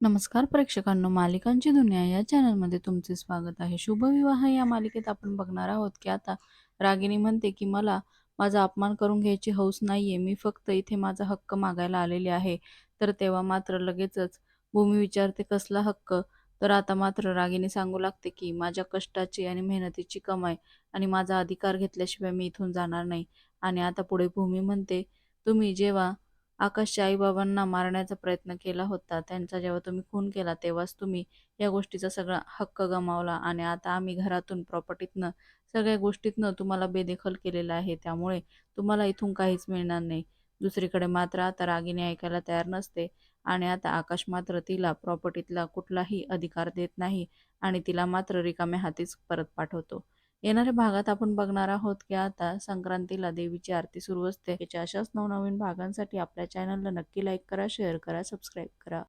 नमस्कार प्रेक्षकांनो मालिकांची दुनिया या चॅनलमध्ये तुमचे स्वागत आहे. शुभविवाह या मालिकेत आपण बघणार आहोत की आता रागिनी म्हणते की मला माझा अपमान करून घ्यायची हौस नाहीये. मी फक्त इथे माझा हक्क मागायला आलेले आहे. तर तेव्हा मात्र लगेचच भूमी विचारते कसला हक्क? तर आता मात्र रागिनी सांगू लागते की माझ्या कष्टाची आणि मेहनतीची कमाई आणि माझा अधिकार घेतल्याशिवाय मी इथून जाणार नाही. आणि आता पुढे भूमी म्हणते तुम्ही जेव्हा आकाशच्या आईबाबांना मारण्याचा प्रयत्न केला होता. त्यांचा जेव्हा तुम्ही खून केला तेव्हाच तुम्ही या गोष्टीचा सगळा हक्क गमावला आणि आता आम्ही घरातून, प्रॉपर्टीतनं, सगळ्या गोष्टीतनं तुम्हाला बेदखल केलेलं आहे. त्यामुळे तुम्हाला इथून काहीच मिळणार नाही. दुसरीकडे मात्र आता रागिनी ऐकायला तयार नसते आणि आता आकाश मात्र तिला प्रॉपर्टीतला कुठलाही अधिकार देत नाही आणि तिला मात्र रिकाम्या हातीच परत पाठवतो. येणाऱ्या भागात आपण बघणार आहोत की आता संक्रांतीला देवीची आरती सुरू असते. याच्या अशाच नवनवीन भागांसाठी आपल्या चॅनलला नक्की लाईक करा, शेअर करा, सबस्क्राईब करा.